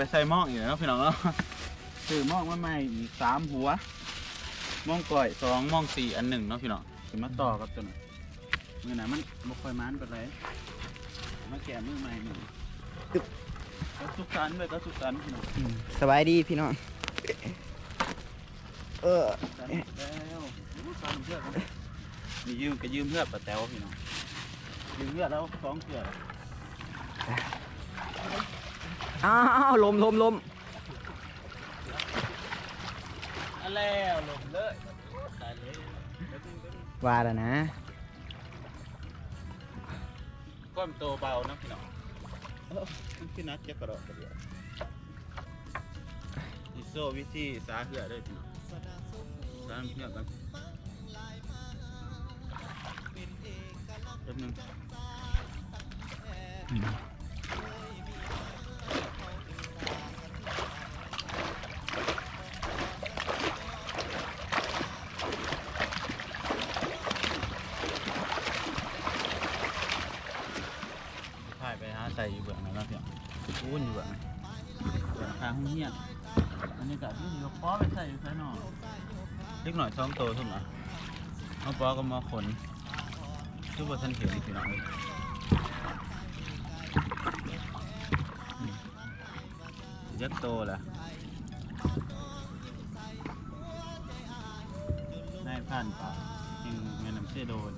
ไปใส่หม้องอีกแล้วพี่น้องเนาะซื้อหม้องมาใหม่อีกสามหัวหม้องก่อยสองหม้องสี่อันหนึ่งเนาะพี่น้องจะมาต่อกับตัวนี้มือไหนมันบ่ค่อยมันไปเลยมาแกะมือใหม่หนึ่งก็สุกสันต์เลยก็สุกสันต์พี่น้องสบายดีพี่น้องเออสุกสันต์แล้วสุกสันต์เพื่อนครับนี่ยืมก็ยืมเพื่อนปะแต๋วพี่น้องยืมเพื่อนแล้วสองเสือ อ้าวลมลมลมอันแล้วลงเลยตายเลยว่าแล้วนะก้มโตเบานะพี่น้องเอ้ามันคือนัดจะกระโดดกระเดียวอิโซวิธีสาเหือด้วยพี่น้องสาเหือกันแป๊บนึงางห้องเฮียนอันนี้ก็ที่นี่ก็ป้อไปใส่อยู่ใส่หน่อยเล็กหน่อยสองโตทุ่มนะเอาป้อก็มาขนคือว่าท่านเห็นพี่น้องยักโตแหละได้ผ่านป่ายังเงินน้ำเสื้อโดน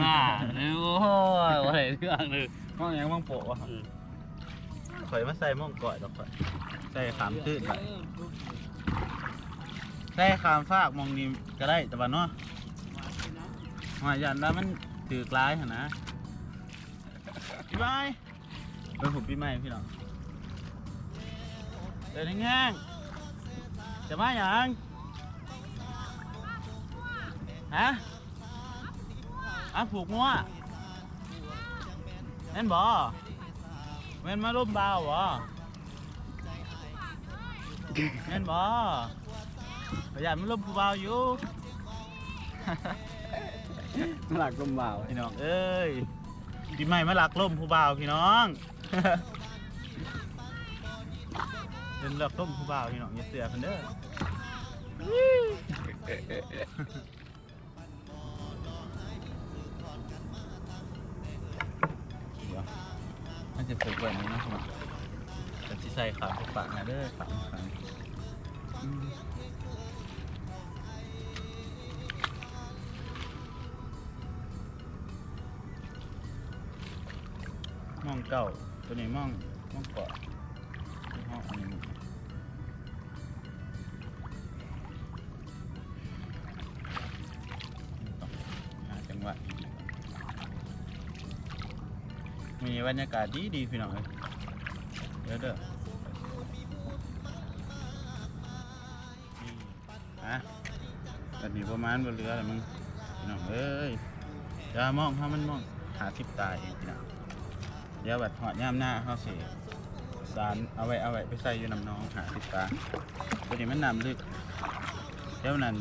น่าโอ้ยอะไรเรื่องเลยมองยังมองโปะวะข่อยมาใส่มองก่อยดอกข่อย ใส่ขามตื้นไปใส่ขามฟากมองนี้ก็ได้แต่ว่าเนาะมายันแล้วมันถือกลายหั่นนะพี่ไม้เป็นผมพี่ไม้พี่น้องเดินแห้งจะมาอย่างฮะอะผูกงัวแม่นบ่แม่นมาร่มบ่าวบ่ แม่นบ่ประหยัดมันร่มผู้บ่าวอยู่ หลักลมเบาพี่น้องเอ้ยปีใหม่มาหลักล่มผู้บ่าวพี่น้องเป็นหลักล่มผู้บ่าวพี่น้องอย่าเสือกันเด้อเดี๋ยวมันจะฝึกแบบนี้นะครับแต่ที่ ใส่ขาไปปากนะเด้อปากขาอืมมองเก่าตัวนี้ม่องม่องเกาะห้องอันนี้จังหวะมีบรรยากาศดีดีพี่น้องเอ้ยเด้อ ประมาณบนเรือแล้วมึงพี่น้องเอ้ยอย่ามองถ้ามันมองหาทิพตายเองพี่น้องเดี๋ยวบัดหอดย่ามหน้าเขาสิสารเอาไว้เอาไว้ไปใส่อยู่น้ำน้องหาติดตาตัวนี้มันน้ำลึกเดี๋ยวนั้น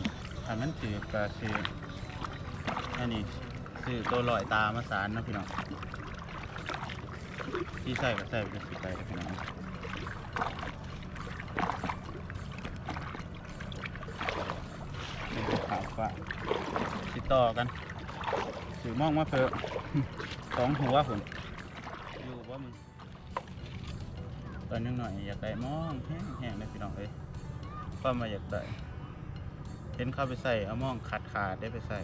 ถ้ามันถือก็คืออันนี้คือตัวลอยตามาสารนะพี่น้องที่ใส่ก็ใส่ไปสิไปพี่น้อง ต่อกันถือมองมาเพิ่มสองหัวผมอยู่ว่ามึงตอนนึงหน่อยอยากได้มองแห้งแห้งเลยพี่น้องเอ้ยก็มาอยากได้เห็นเข้าไปใส่เอามองขาดขาดได้ไปใส่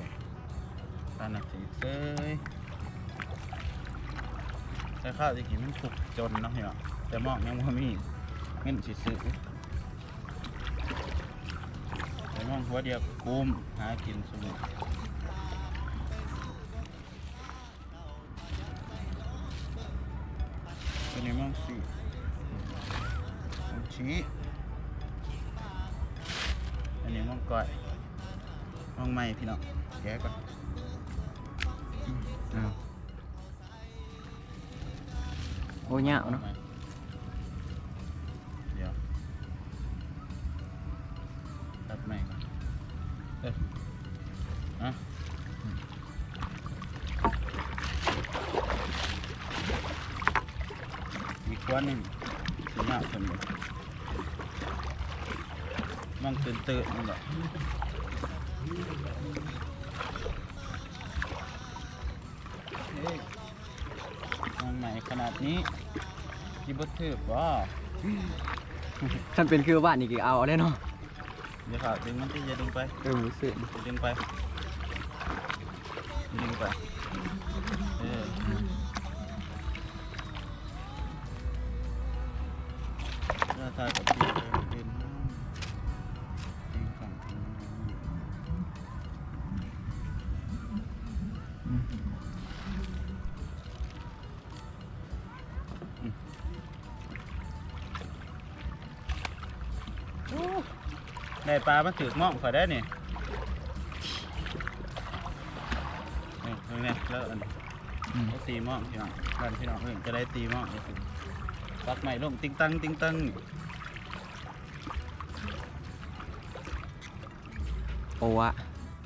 ตาหนักสีเซ้ยแต่ข้าวตะกี้มันถูกจนเนาะพี่น้องแต่มองยังว่ามีเงินสิซื้อแต่มองหัวเดียวกุมหากินสมุน งสี่ชี้อันนี้มองก้อยมองไม่พี่น้องแกะก่อนอืมเอาโอ้ยเหงาเนาะ มันตื่นตื่นนี่แหละเฮ้ยมันใหม่ขนาดนี้ที่บดถือว่าฉันเป็นคือบ้านนี่กี่เอาได้เนาะเดี๋ยวขาดึงมันที่จะดึงไปเออรู้สึกดึงไปดึงไป ได้ปลามาถือหม่องขอยได้นี่นี่ตรงนี้แล้วอันอืมได้ตีหม้อพี่น้องบ้านพี่น้องเพิ่งจะได้ตีหม้อเลยสิปักใหม่ลงติ้งตังติ้งตังนี่โอ้วะ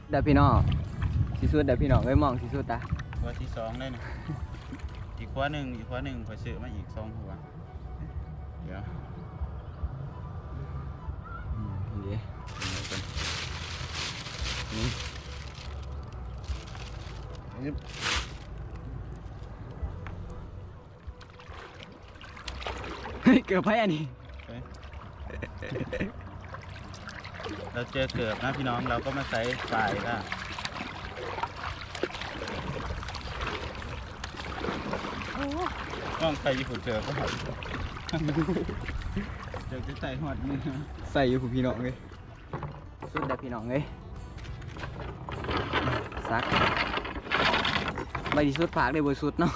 เดี๋ยวพี่น้องสิสุดเดี๋ยวพี่น้องเอ้ยมองสิสุดตาหัวที่สองได้นะอีกหัวหนึ่งอีกหัวหนึ่งคอยซื้อมาอีกสองหัวเดี๋ยว นี่ยึบเฮ้ยเกือบไปอันนี้ไปเราเจอเกือบนะพี่น้องเราก็มาใส่ปลายละต้องใส่ญี่ปุ่นเจอก็หัดเจอจะใส่หอดมือใส่อยู่ผู้พี่น้องเลยสุดเดี๋ยวพี่น้องเลย ซักใบที่สุดผากได้บริสุทธิ์เนาะ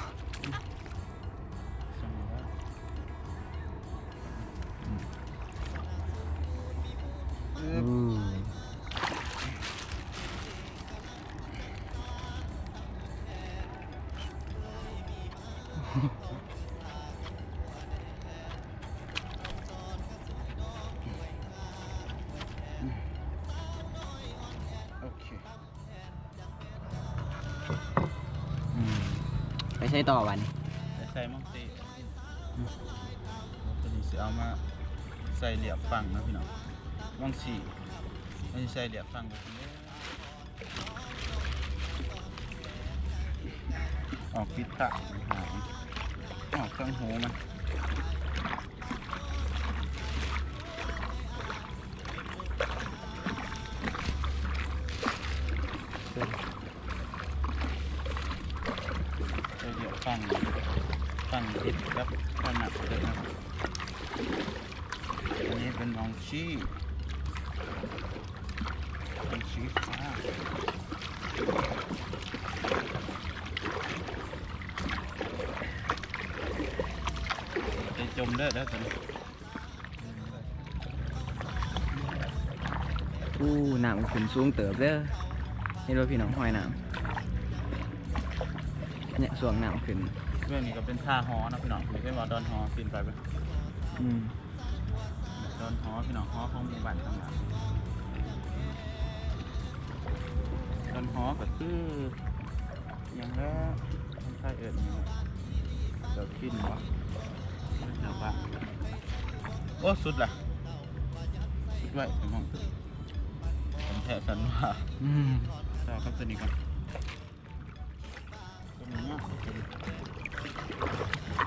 ใช้ต่อวันใส่มังตีตัวนี้จะเอามาใส่เหลี่ยบฟังนะพี่น้องมังสีไม่ใส่เหลี่ยบฟังแบบนี้ออกพิษตะหายออกเครื่องหูมัน เป็นมองชี้มองชี้ฟ้าจะจมเด้อเด้อตอนนี้อู้น้ำขึ้นสูงเติบเด้อนี่รถพี่น้องห้อยน้ำเนี่ยส่วงน้ำขึ้นเรื่องนี้ก็เป็นท่าหอนะพี่น้องหรือเป็นว่าดอนหอขึ้นไปเป็นอืม ดอนหอพี่น้องหอของหมู่บ้านต่างๆดอนหอก็คืออย่างแรกต้องใช้เอิญอย่างไรเดี๋ยวขึ้นวะเดี๋ยวว่าโอ้สุดละสุดไว้พี่น้องผมแทะสันว่าอืมต่อครับตัวนี้ก่อนตัวนี้เนาะ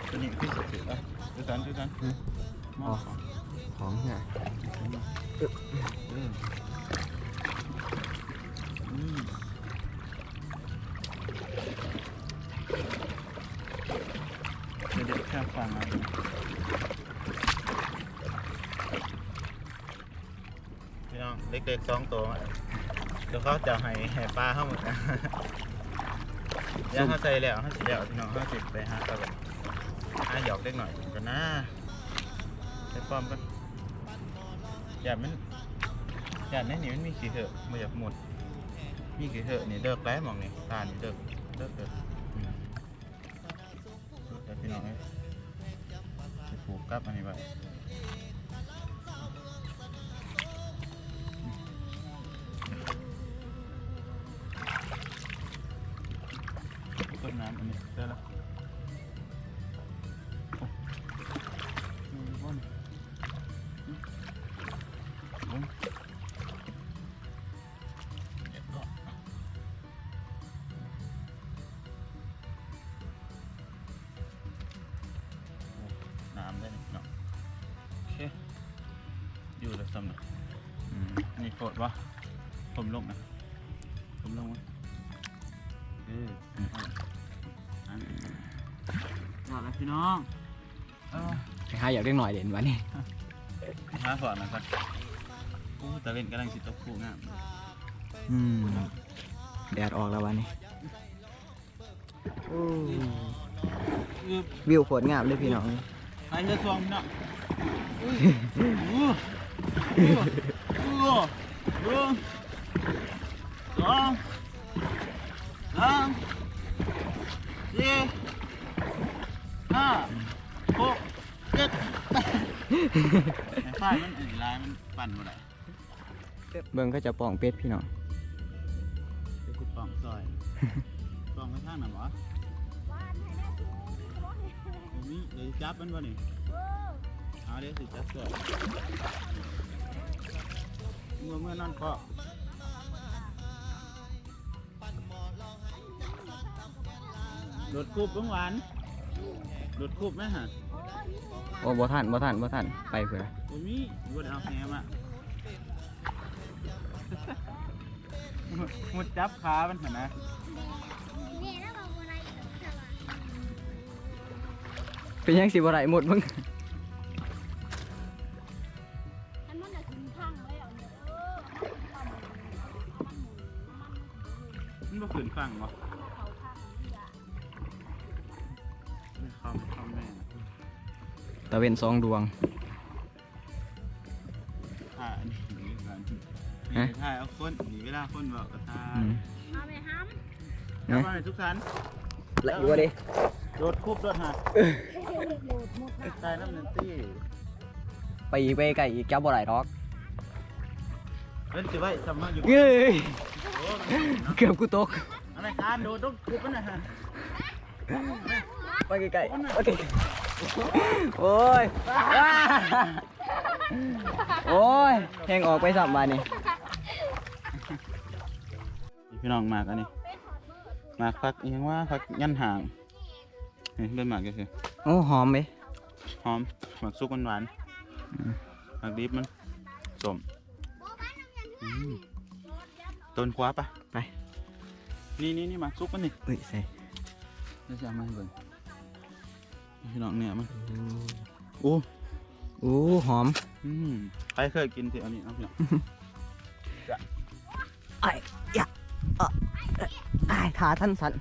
ตัวนี้คือสุดๆอะดูสันดูสันมอง ของของเนี่ยเอออืมเดี๋ยวเดี๋ยวแค่ฟังเอะพี่น้องเด็กๆสองตัวมาเดี๋ยวเขาจะให้ให้ปลาเข้าหมดนะย่างเข้าใจแล้วเข้าใจแล้วพี่น้องเข้าใจไปหาตะวันหาหยอกเล็กหน่อยกันนะไปป้อมกัน อย่ามันอย่าในนี้มันมีขี้เหอะมาอยากหมด มีขี้เหอะนี่เลิกแล้วมองนี่ตานี่เลิกเลิกเลิกอืมเดี๋ยวพี่น้องเอ้ยไปผูกกับอันนี้ไป วะผมลงนะผมลงวะเออเอาละอันหมดแล้วพี่น้องเออไปหาอยากเล็กหน่อยเด่นวะนี่หาฝอนหนะครับโอ้ตะเวนกำลังสิตกคู่งามอืมแดดออกแล้ววะนี่วิวโคตรงามเลยพี่น้องไปเรือซวงพี่น้อง อุ้ยอู้อู้อู้อู้สองสามสี่ห้าหกเจ็ดแปดไอ้ฝ้ายมันอันนี้ลายมันปั่นหมดเลยเบิ่งก็จะป่องเป็ดพี่น้องไปขุดปล่องซอยปล่องไปทางไหนวะตรงนี้เดี๋ยวจับมันวะนี่เอาเดี๋ยวสิจับก่อน เมื่อเมื่อนอนเกาะโดดคูบเบื้องหวานโดดคูบไหมฮะโอ้บ่ทันบ่ทันบ่ทันไปเผื่อโอ้มีบดเอาแหมอะมุดจับขามันเห็นนะเป็นยังสิบ่ได้หมดมึง เวนสองดวง ถ่ายนี่หนีกันหฮะนีถ่ายเอาคนหนีเวลาคนบอกกระทาอืมแล้วมาในทุกสันละอยู่บ่ดิโดดคุบโดดหาตายน้ำเนนตี้ไปอีกไปไกลอีกจับบ่ได้ดอกเล่นสิไว้ทำมาอยู่เอ้ยโอ้มันเนาะเกือบกูตก อะไรการโดดต้องคุบมันนะฮะไปไกลๆโอเค โอ้ยอ้าโอ้ยแหงออกไปสับบาดนี่พี่น้องมากอันนี้มากพักเองว่าพักยันห่างนี่เป็นหมากก็คือโอ้หอมไหมหอมหมักซุกมันหวานหมักดิบมันสมอืมต้นคว้าปะไปนี่นี่นี่หมักซุกมันนี่เอ้ยใส่เดี๋ยวจะเอามาให้เบิ่ง พี่น้องเนี่ยมันโอ้โอ้หอมอืมใครเคยกินที่อันนี้เนาะพี่น้องไอ้ยะเอ่อไอ้ขาท่านสัน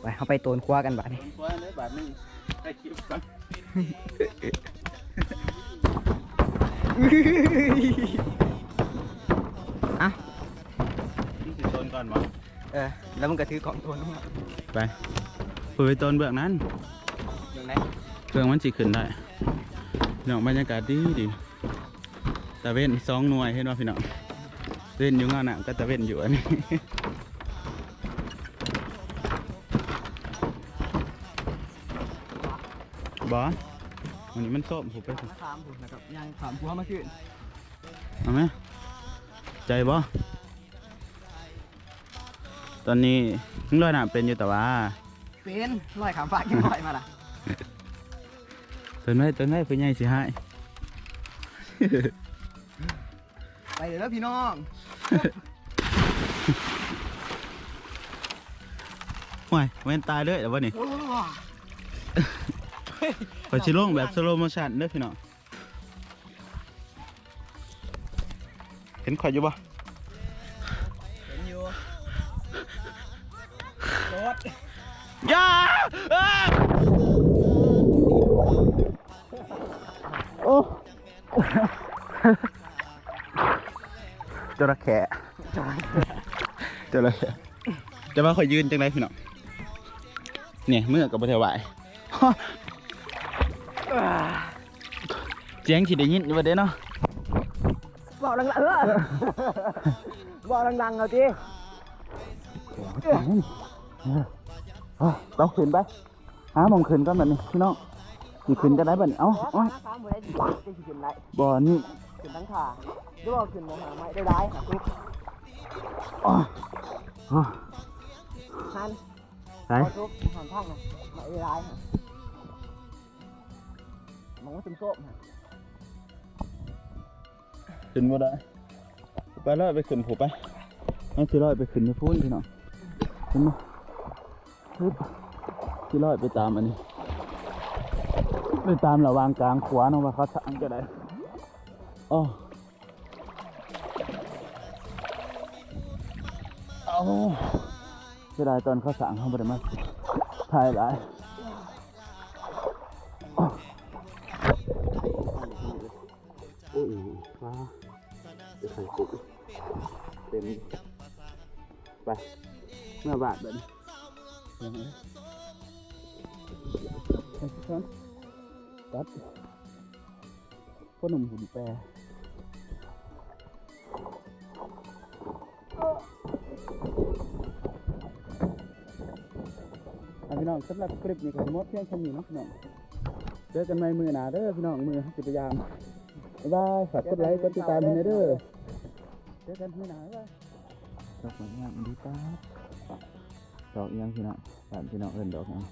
ไปเอาไปโตนคว้ากันบาดนี่ต้นคว้าเลยบาทหนึงให้คลิปก่อน เออ แล้วมันก็ถือกล่องโตนมาไปปุ๋ยต้นเบื้องนั้นตรงไหนเบื้องมันสิขึ้นได้พี่น้องบรรยากาศดีดีตะเว้นสองหน่วยเห็นว่าพี่น้องเว้นอยู่งานน่ะก็ตะเว้นอยู่อันนี้บอวันนี้มันส้มผมไปสิขามผมนะครับยังขามพัวมาขึ้นเอาไหมใจบอ ตอนนี้มึงลอยน้ำเป็นอยู่แต่ว่าเป็นลอยขามฟ้ากินลอยมาละตื่นไว้ตื่นไว้เป็นไงสิให้ไปเดี๋ยวแล้วพี่น้องห่วยเว้นตายเลยแต่ว่านี่โอ้ไปชิลงแบบสโลโมชันเด้อพี่น้อง เห็นข่อยอยู่ปะ โอ้จระเข้จระเข้จะมาข่อยยืนจังไรพี่น้องเนี่ยเมื่อกับบัเทวายเจียงที่ได้ยินอยู่ประเด็นเนาะบอกดังๆเออบอกดังๆเอาจี ต้องขึ้นไปหาหมองขึ้นก็แบบนี้พี่น้องสิขึ้นจะได้แบบนี้เอ้าเอ้าสามหมดได้จะขึ้นไรบ่อนี่ขึ้นทั้งขาหรือว่าขึ้นมองหาไม้ได้ได้ค่ะทุกอ๋ออ๋อหันไหนทุกหันทางนะไม้ได้ได้ค่ะมองว่าส้มส้มฮะขึ้นบ่ได้ไปร้อยไปขึ้นผูไปให้ที่ร้อยไปขึ้นไปพูนพี่น้องขึ้นมาฮึบ ที่ร้อยไปตามอันนี้ ไปตามระหวางกลางขวานะว่าเขาสั่งจะได้อ๋อเอาเสียดายตอนเขาสั่งเขาบ่ได้มาถ่ายหลายโอ้ยฟ้าจะใส่กุ๊กเต็มไปเมื่อบาทแบบนี้ ยังไงไปสิครับตัดพ่อหนุ่มหุ่นแปรอะพี่น้องสำหรับคลิปนี้ก็จะหมดเพียงเท่านี้เนาะพี่น้องเจอกันใหม่มือหนาเด้อพี่น้องมือจิตยามบ๊ายบายฝากกดไลค์กดติดตามให้หน่อยเด้อเจอกันที่ไหนวะดอกไม้งามดีป้าบ ดอกเอียงพี่น้องบ้านพี่น้องเอิ้นดอกหยัง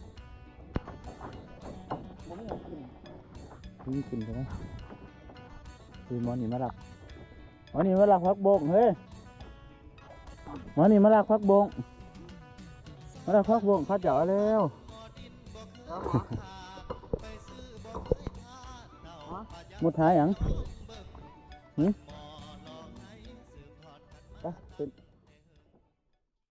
นี่กินไปแล้วคือหมอนี่มาลักหมอนี่มาลักพักบงเฮ้ยหมอนี่มาลักพักบงมาลักพักบงเข้าเจาะแล้วมุดท้ายหยังไป